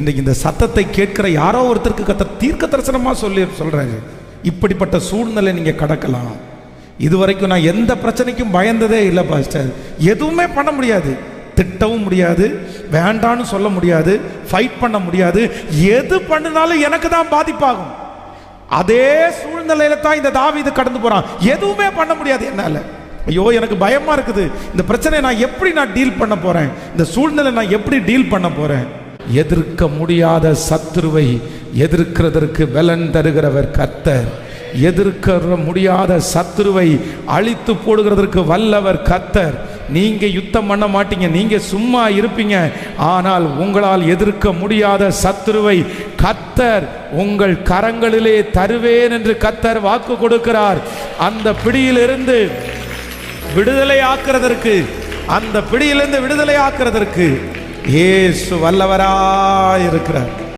இன்றைக்கு இந்த சத்தத்தை கேட்கிற யாரோ ஒருத்தருக்கு கத்த தீர்க்க தரிசனமாக சொல்லி சொல்கிறாரு இப்படிப்பட்ட சூழ்நிலை நீங்கள் கடக்கலாம். இதுவரைக்கும் நான் எந்த பிரச்சனைக்கும் பயந்ததே இல்லை பாஸ்டர். எதுவுமே பண்ண முடியாது. திட்டவும் முடியாது. வேண்டான்னு சொல்ல முடியாது. ஃபைட் பண்ண முடியாது. எது பண்ணினாலும் எனக்கு தான் பாதிப்பாகும். அதே சூழ்நிலையில தான் இந்த தாவி இது கடந்து போகிறான் எதுவுமே பண்ண முடியாது என்னால். ஐயோ எனக்கு பயமாக இருக்குது. இந்த பிரச்சனையை நான் எப்படி நான் டீல் பண்ண போகிறேன் இந்த சூழ்நிலை நான் எப்படி டீல் பண்ண போகிறேன் எதிர்க்க முடியாத சத்துருவை எதிர்க்கிறதற்கு பலன் தருகிறவர் கத்தர் எதிர்க்க முடியாத சத்துருவை அழித்து போடுகிறதற்கு வல்லவர் கத்தர் நீங்க யுத்தம் பண்ண மாட்டீங்க நீங்க சும்மா இருப்பீங்க. ஆனால் உங்களால் எதிர்க்க முடியாத சத்துருவை கத்தர் உங்கள் கரங்களிலே தருவேன் என்று கத்தர் வாக்கு கொடுக்கிறார். அந்த பிடியிலிருந்து விடுதலை ஆக்குறதற்கு அந்த பிடியிலிருந்து விடுதலை ஆக்குறதற்கு இயேசு வல்லவராய் இருக்கிறார்